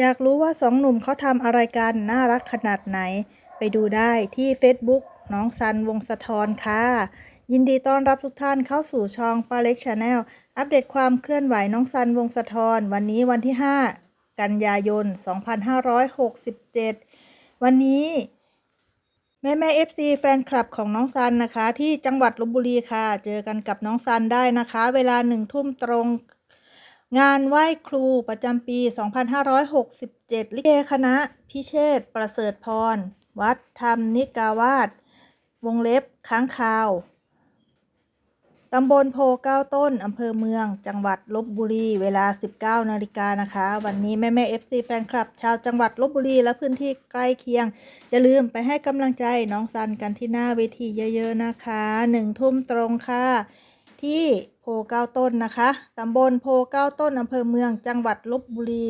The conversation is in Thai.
อยากรู้ว่าสองหนุ่มเขาทำอะไรกัน น่ารักขนาดไหน ไปดูได้ที่ Facebook น้องซันวงศธรค่ะ ยินดีต้อนรับทุกท่านเข้าสู่ช่องปาเล็กชาแนลอัปเดตความเคลื่อนไหวน้องซันวงศธรวันนี้วันที่ 5 กันยายน 2567 วันนี้แม่แม่เอฟซีแฟนคลับของน้องซันนะคะ ที่จังหวัดลบบุรีค่ะ เจอกันกับน้องซันได้นะคะ เวลาหนึ่งทุ่มตรง งานไหว้ครูประจำปี 2567 ลิเกคณะ พิเชษฐ์ประเสริฐพร วัดธรรมนิกาวาสวงเล็บค้างคาว ตำบลโพเก้าต้น อำเภอเมือง จังหวัดลบบุรี เวลา 19 นาฬิกานะคะ วันนี้แม่แม่ FC แฟนคลับ ชาวจังหวัดลบบุรี และพื้นที่ใกล้เคียง อย่าลืมไปให้กำลังใจน้องซันกันที่หน้าเวทีเยอะๆนะคะหนึ่งทุ่มตรงค่ะ ที่โพเก้าต้นนะคะตำบลโพเก้าต้นอำเภอเมืองจังหวัดลบบุรี